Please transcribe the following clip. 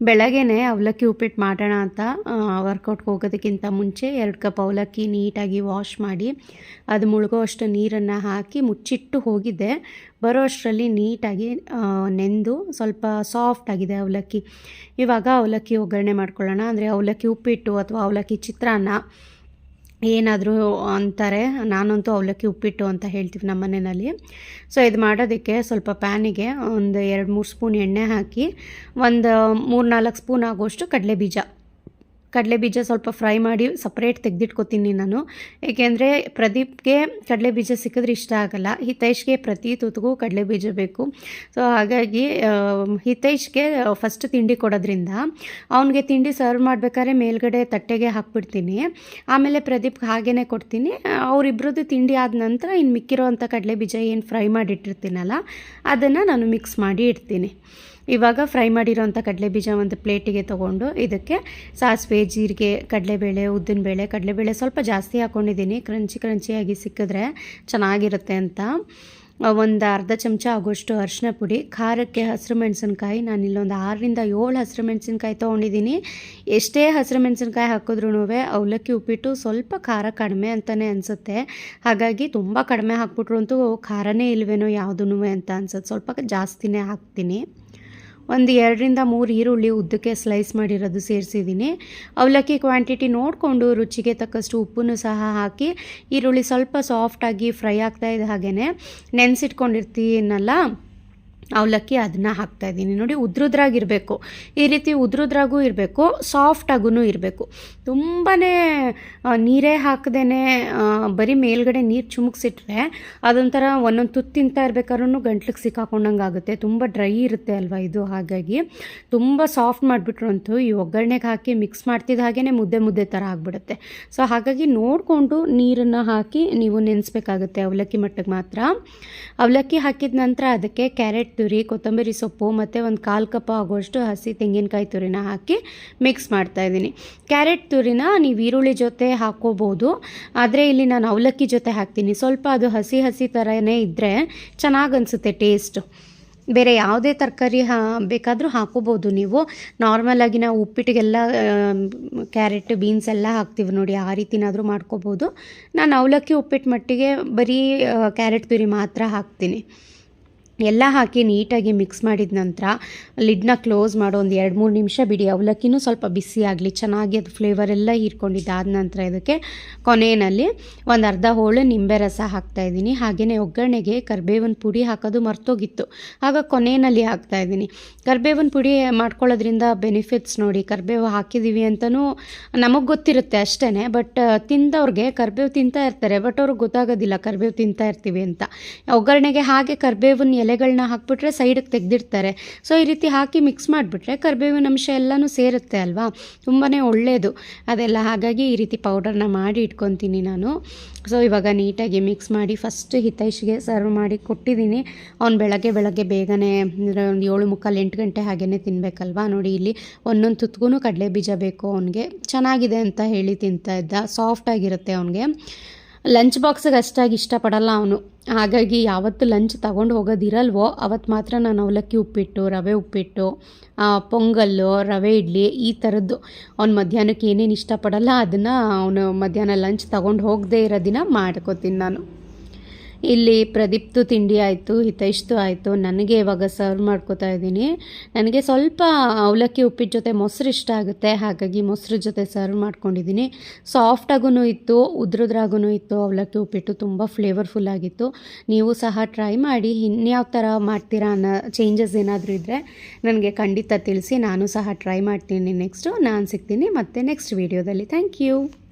ಬೆಳಗ್ಗೆನೇ ಅವಲಕ್ಕಿ ಉಪ್ಪಿಟ್ಟು ಮಾಡೋಣ ಅಂತ ವರ್ಕೌಟ್ಗೆ ಹೋಗೋದಕ್ಕಿಂತ ಮುಂಚೆ ಎರಡು ಕಪ್ ಅವಲಕ್ಕಿ ನೀಟಾಗಿ ವಾಶ್ ಮಾಡಿ, ಅದು ಮುಳುಗೋ ಅಷ್ಟು ನೀರನ್ನು ಹಾಕಿ ಮುಚ್ಚಿಟ್ಟು ಹೋಗಿದ್ದೆ. ಬರೋ ಅಷ್ಟರಲ್ಲಿ ನೀಟಾಗಿ ನೆಂದು ಸ್ವಲ್ಪ ಸಾಫ್ಟ್ ಆಗಿದೆ ಅವಲಕ್ಕಿ. ಇವಾಗ ಅವಲಕ್ಕಿ ಒಗ್ಗರಣೆ ಮಾಡ್ಕೊಳ್ಳೋಣ. ಅಂದರೆ ಅವಲಕ್ಕಿ ಉಪ್ಪಿಟ್ಟು ಅಥವಾ ಅವಲಕ್ಕಿ ಚಿತ್ರಾನ್ನ ಏನಾದರೂ ಅಂತಾರೆ, ನಾನಂತೂ ಅವಲಕ್ಕಿ ಉಪ್ಪಿಟ್ಟು ಅಂತ ಹೇಳ್ತೀವಿ ನಮ್ಮ ಮನೆಯಲ್ಲಿ. ಸೊ ಇದು ಮಾಡೋದಕ್ಕೆ ಸ್ವಲ್ಪ ಪ್ಯಾನಿಗೆ ಒಂದು ಎರಡು ಮೂರು ಸ್ಪೂನ್ ಎಣ್ಣೆ ಹಾಕಿ, ಒಂದು ಮೂರು ನಾಲ್ಕು ಸ್ಪೂನ್ ಆಗುವಷ್ಟು ಕಡಲೆ ಬೀಜ ಕಡಲೆ ಬೀಜ ಸ್ವಲ್ಪ ಫ್ರೈ ಮಾಡಿ ಸಪ್ರೇಟ್ ತೆಗೆದಿಟ್ಕೊತೀನಿ ನಾನು. ಏಕೆಂದರೆ ಪ್ರದೀಪ್ಗೆ ಕಡಲೆ ಬೀಜ ಸಿಕ್ಕಿದ್ರೆ ಇಷ್ಟ ಆಗಲ್ಲ. ಹಿತೈಷ್ಗೆ ಪ್ರತಿ ತುತ್ತಿಗೂ ಕಡಲೆ ಬೀಜ ಬೇಕು. ಸೊ ಹಾಗಾಗಿ ಹಿತೈಷ್ಗೆ ಫಸ್ಟ್ ತಿಂಡಿ ಕೊಡೋದ್ರಿಂದ ಅವನಿಗೆ ತಿಂಡಿ ಸರ್ವ್ ಮಾಡಬೇಕಾದ್ರೆ ಮೇಲ್ಗಡೆ ತಟ್ಟೆಗೆ ಹಾಕ್ಬಿಡ್ತೀನಿ. ಆಮೇಲೆ ಪ್ರದೀಪ್ಗೆ ಹಾಗೇ ಕೊಡ್ತೀನಿ. ಅವರಿಬ್ಬರದ್ದು ತಿಂಡಿ ಆದ ನಂತರ ಇನ್ನು ಮಿಕ್ಕಿರೋ ಅಂಥ ಕಡಲೆ ಬೀಜ ಏನು ಫ್ರೈ ಮಾಡಿಟ್ಟಿರ್ತೀನಲ್ಲ, ಅದನ್ನು ನಾನು ಮಿಕ್ಸ್ ಮಾಡಿ ಇಡ್ತೀನಿ. ಇವಾಗ ಫ್ರೈ ಮಾಡಿರೋಂಥ ಕಡಲೆಬೀಜ ಒಂದು ಪ್ಲೇಟಿಗೆ ತೊಗೊಂಡು ಇದಕ್ಕೆ ಸಾಸಿವೆ, ಜೀರಿಗೆ, ಕಡಲೆಬೇಳೆ, ಉದ್ದಿನಬೇಳೆ, ಕಡಲೆಬೇಳೆ ಸ್ವಲ್ಪ ಜಾಸ್ತಿ ಹಾಕ್ಕೊಂಡಿದ್ದೀನಿ ಕ್ರಂಚಿ ಕ್ರಂಚಿಯಾಗಿ ಸಿಕ್ಕಿದ್ರೆ ಚೆನ್ನಾಗಿರುತ್ತೆ ಅಂತ. ಒಂದು ಅರ್ಧ ಚಮಚ ಆಗೋಷ್ಟು ಅರಿಶಿನ ಪುಡಿ, ಖಾರಕ್ಕೆ ಹಸಿರು ಮೆಣಸಿನ್ಕಾಯಿ ನಾನು ಇಲ್ಲೊಂದು ಆರರಿಂದ ಏಳು ಹಸಿರು ಮೆಣಸಿನ್ಕಾಯಿ ತೊಗೊಂಡಿದ್ದೀನಿ. ಎಷ್ಟೇ ಹಸಿರು ಮೆಣಸಿನ್ಕಾಯಿ ಹಾಕಿದ್ರೂ ಅವಲಕ್ಕಿ ಉಪ್ಪಿಟ್ಟು ಸ್ವಲ್ಪ ಖಾರ ಕಡಿಮೆ ಅಂತಲೇ ಅನಿಸುತ್ತೆ. ಹಾಗಾಗಿ ತುಂಬ ಕಡಿಮೆ ಹಾಕ್ಬಿಟ್ರು ಅಂತೂ ಖಾರನೇ ಇಲ್ವೇನೋ ಯಾವುದೂ ಅಂತ ಅನ್ಸುತ್ತೆ. ಸ್ವಲ್ಪ ಜಾಸ್ತಿನೇ ಹಾಕ್ತೀನಿ. ಒಂದು ಎರಡರಿಂದ ಮೂರು ಈರುಳ್ಳಿ ಉದ್ದಕ್ಕೆ ಸ್ಲೈಸ್ ಮಾಡಿರೋದು ಸೇರಿಸಿದ್ದೀನಿ. ಅವಲಕ್ಕಿ ಕ್ವಾಂಟಿಟಿ ನೋಡಿಕೊಂಡು ರುಚಿಗೆ ತಕ್ಕಷ್ಟು ಉಪ್ಪನ್ನು ಸಹ ಹಾಕಿ, ಈರುಳ್ಳಿ ಸ್ವಲ್ಪ ಸಾಫ್ಟಾಗಿ ಫ್ರೈ ಆಗ್ತಾ ಇದ್ದ ಹಾಗೇ ನೆನೆಸಿಟ್ಕೊಂಡಿರ್ತೀನಲ್ಲ? ಅವಲಕ್ಕಿ ಅದನ್ನು ಹಾಕ್ತಾಯಿದ್ದೀನಿ ನೋಡಿ, ಉದ್ರುದ್ರಾಗಿರಬೇಕು. ಈ ರೀತಿ ಉದ್ರುದ್ರಾಗೂ ಇರಬೇಕು ಸಾಫ್ಟಾಗೂ ಇರಬೇಕು. ತುಂಬಾ ನೀರೇ ಹಾಕದೇ ಬರೀ ಮೇಲ್ಗಡೆ ನೀರು ಚುಮುಕ್ಸಿಟ್ರೆ ಅದೊಂಥರ ಒಂದೊಂದು ತುತ್ತು ತಿಂತಾ ಇರ್ಬೇಕಾದ್ರೂ ಗಂಟ್ಲಿಗೆ ಸಿಕ್ಕಾಕೊಂಡಂಗೆ ಆಗುತ್ತೆ. ತುಂಬ ಡ್ರೈ ಇರುತ್ತೆ ಅಲ್ವಾ ಇದು? ಹಾಗಾಗಿ ತುಂಬ ಸಾಫ್ಟ್ ಮಾಡಿಬಿಟ್ರು ಅಂತೂ ಈ ಒಗ್ಗರಣೆಗೆ ಹಾಕಿ ಮಿಕ್ಸ್ ಮಾಡ್ತಿದ್ದ ಹಾಗೇ ಮುದ್ದೆ ಮುದ್ದೆ ಥರ ಆಗಿಬಿಡುತ್ತೆ. ಸೊ ಹಾಗಾಗಿ ನೋಡಿಕೊಂಡು ನೀರನ್ನು ಹಾಕಿ ನೀವು ನೆನೆಸ್ಬೇಕಾಗುತ್ತೆ ಅವಲಕ್ಕಿ ಮಟ್ಟಕ್ಕೆ ಮಾತ್ರ. ಅವಲಕ್ಕಿ ಹಾಕಿದ ನಂತರ ಅದಕ್ಕೆ ಕ್ಯಾರೆಟ್ ತುರಿ, ಕೊತ್ತಂಬರಿ ಸೊಪ್ಪು ಮತ್ತು ಒಂದು ಕಾಲು ಕಪ್ ಆಗುವಷ್ಟು ಹಸಿ ತೆಂಗಿನಕಾಯಿ ತುರಿನ ಹಾಕಿ ಮಿಕ್ಸ್ ಮಾಡ್ತಾ ಇದ್ದೀನಿ. ಕ್ಯಾರೆಟ್ ತುರಿನ ನೀವು ಈರುಳ್ಳಿ ಜೊತೆ ಹಾಕ್ಕೋಬೋದು ಆದರೆ ಇಲ್ಲಿ ನಾನು ಅವಲಕ್ಕಿ ಜೊತೆ ಹಾಕ್ತೀನಿ. ಸ್ವಲ್ಪ ಅದು ಹಸಿ ಹಸಿ ಥರನೇ ಇದ್ದರೆ ಚೆನ್ನಾಗಿ ಅನಿಸುತ್ತೆ ಟೇಸ್ಟು ಬೇರೆ ಯಾವುದೇ ತರಕಾರಿ ಹಾ, ಬೇಕಾದರೂ ಹಾಕೋಬೋದು ನೀವು. ನಾರ್ಮಲಾಗಿ ನಾವು ಉಪ್ಪಿಟ್ಟಿಗೆಲ್ಲ ಕ್ಯಾರೆಟ್ ಬೀನ್ಸ್ ಎಲ್ಲ ಹಾಕ್ತೀವಿ ನೋಡಿ, ಆ ರೀತಿನಾದರೂ ಮಾಡ್ಕೋಬೋದು. ನಾನು ಅವಲಕ್ಕಿ ಉಪ್ಪಿಟ್ಟು ಮಟ್ಟಿಗೆ ಬರೀ ಕ್ಯಾರೆಟ್ ತುರಿ ಮಾತ್ರ ಹಾಕ್ತೀನಿ. ಎಲ್ಲ ಹಾಕಿ ನೀಟಾಗಿ ಮಿಕ್ಸ್ ಮಾಡಿದ ನಂತರ ಲಿಡ್ನ ಕ್ಲೋಸ್ ಮಾಡೋ ಒಂದು ಎರಡು ಮೂರು ನಿಮಿಷ ಬಿಡಿ. ಅವಲಕ್ಕಿನೂ ಸ್ವಲ್ಪ ಬಿಸಿ ಆಗಲಿ, ಚೆನ್ನಾಗಿ ಅದು ಫ್ಲೇವರ್ ಎಲ್ಲ ಹೀರ್ಕೊಂಡಿದ್ದಾದ ನಂತರ ಇದಕ್ಕೆ ಕೊನೆಯಲ್ಲಿ ಒಂದು ಅರ್ಧ ಹೋಳು ನಿಂಬೆ ರಸ ಹಾಕ್ತಾಯಿದ್ದೀನಿ ಹಾಗೆಯೇ ಒಗ್ಗರಣೆಗೆ ಕರ್ಬೇವಿನ ಪುಡಿ ಹಾಕೋದು ಮರ್ತೋಗಿತ್ತು. ಆಗ ಕೊನೆಯಲ್ಲಿ ಹಾಕ್ತಾಯಿದ್ದೀನಿ ಕರ್ಬೇವಿನ ಪುಡಿ ಮಾಡ್ಕೊಳ್ಳೋದ್ರಿಂದ ಬೆನಿಫಿಟ್ಸ್ ನೋಡಿ, ಕರ್ಬೇವು ಹಾಕಿದ್ದೀವಿ ಅಂತಲೂ ನಮಗೆ ಗೊತ್ತಿರುತ್ತೆ ಅಷ್ಟೇ ಬಟ್ ತಿಂದವ್ರಿಗೆ ಕರ್ಬೇವು ತಿಂತಾ ಇರ್ತಾರೆ ಬಟ್ ಅವ್ರಿಗೆ ಗೊತ್ತಾಗೋದಿಲ್ಲ ಕರ್ಬೇವು ತಿಂತಾ ಇರ್ತೀವಿ ಅಂತ. ಒಗ್ಗರಣೆಗೆ ಹಾಗೆ ಕರ್ಬೇವಿನ ಎಲೆಗಳನ್ನ ಹಾಕ್ಬಿಟ್ರೆ ಸೈಡಿಗೆ ತೆಗೆದಿರ್ತಾರೆ ಸೊ ಈ ರೀತಿ ಹಾಕಿ ಮಿಕ್ಸ್ ಮಾಡಿಬಿಟ್ರೆ ಕರ್ಬೇವಿನ ಅಂಶ ಎಲ್ಲನೂ ಸೇರುತ್ತೆ ಅಲ್ವಾ? ತುಂಬಾ ಒಳ್ಳೆಯದು ಅದೆಲ್ಲ ಹಾಗಾಗಿ ಈ ರೀತಿ ಪೌಡರ್ನ ಮಾಡಿ ಇಟ್ಕೊತೀನಿ ನಾನು. ಸೊ ಇವಾಗ ನೀಟಾಗಿ ಮಿಕ್ಸ್ ಮಾಡಿ ಫಸ್ಟ್ ಹಿತೈಷ್ಗೆ ಸರ್ವ್ ಮಾಡಿ ಕೊಟ್ಟಿದ್ದೀನಿ. ಅವ್ನು ಬೆಳಗ್ಗೆ ಬೆಳಗ್ಗೆ ಬೇಗನೆ, ಅಂದ್ರೆ ಒಂದು ಏಳು ಮುಕ್ಕಾಲು ಎಂಟು ಗಂಟೆ ಹಾಗೇ ತಿನ್ನಬೇಕಲ್ವಾ ನೋಡಿ ಇಲ್ಲಿ ಒಂದೊಂದು ತುತ್ಗೂ ಕಡಲೆ ಬೀಜ ಬೇಕು ಅವನಿಗೆ. ಚೆನ್ನಾಗಿದೆ ಅಂತ ಹೇಳಿ ತಿಂತಾ ಇದ್ದ. ಸಾಫ್ಟ್ ಆಗಿರುತ್ತೆ ಅವನಿಗೆ. ಲಂಚ್ ಬಾಕ್ಸಿಗೆ ಅಷ್ಟಾಗಿ ಇಷ್ಟಪಡಲ್ಲ ಅವನು. ಹಾಗಾಗಿ ಯಾವತ್ತು ಲಂಚ್ ತಗೊಂಡು ಹೋಗೋದಿರಲ್ವೋ ಅವತ್ತು ಮಾತ್ರ ನಾನು ಅವಲಕ್ಕಿ ಉಪ್ಪಿಟ್ಟು, ರವೆ ಉಪ್ಪಿಟ್ಟು ಪೊಂಗಲ್ಲು, ರವೆ ಇಡ್ಲಿ ಈ ಥರದ್ದು ಅವ್ನು ಮಧ್ಯಾಹ್ನಕ್ಕೆ ಏನೇನು ಇಷ್ಟಪಡಲ್ಲ, ಅದನ್ನು ಅವನು ಮಧ್ಯಾಹ್ನ ಲಂಚ್ ತಗೊಂಡು ಹೋಗದೇ ಇರೋ ದಿನ ಮಾಡ್ಕೋತೀನಿ ನಾನು. ಇಲ್ಲಿ ಪ್ರದೀಪ್ತು ತಿಂಡಿ ಆಯಿತು ಹಿತೈಷ್ತು ಆಯಿತು. ನನಗೆ ಇವಾಗ ಸರ್ವ್ ಮಾಡ್ಕೋತಾ ಇದ್ದೀನಿ. ನನಗೆ ಸ್ವಲ್ಪ ಅವಲಕ್ಕಿ ಉಪ್ಪಿಟ್ಟು ಜೊತೆ ಮೊಸರು ಇಷ್ಟ ಆಗುತ್ತೆ. ಹಾಗಾಗಿ ಮೊಸರು ಜೊತೆ ಸರ್ವ್ ಮಾಡ್ಕೊಂಡಿದ್ದೀನಿ. ಸಾಫ್ಟಾಗೂ ಇತ್ತು ಉದ್ರದ್ರಾಗೂ ಇತ್ತು. ಅವಲಕ್ಕಿ ಉಪ್ಪಿಟ್ಟು ತುಂಬ ಫ್ಲೇವರ್ಫುಲ್ ಆಗಿತ್ತು. ನೀವು ಸಹ ಟ್ರೈ ಮಾಡಿ, ಇನ್ಯಾವ ಥರ ಮಾಡ್ತೀರಾ ಅನ್ನೋ ಚೇಂಜಸ್ ಏನಾದರೂ ಇದ್ದರೆ ನನಗೆ ಖಂಡಿತ ತಿಳಿಸಿ. ನಾನು ಸಹ ಟ್ರೈ ಮಾಡ್ತೀನಿ. ನೆಕ್ಸ್ಟು ನಾನು ಸಿಗ್ತೀನಿ ಮತ್ತೆ ನೆಕ್ಸ್ಟ್ ವೀಡಿಯೋದಲ್ಲಿ ಥ್ಯಾಂಕ್ ಯು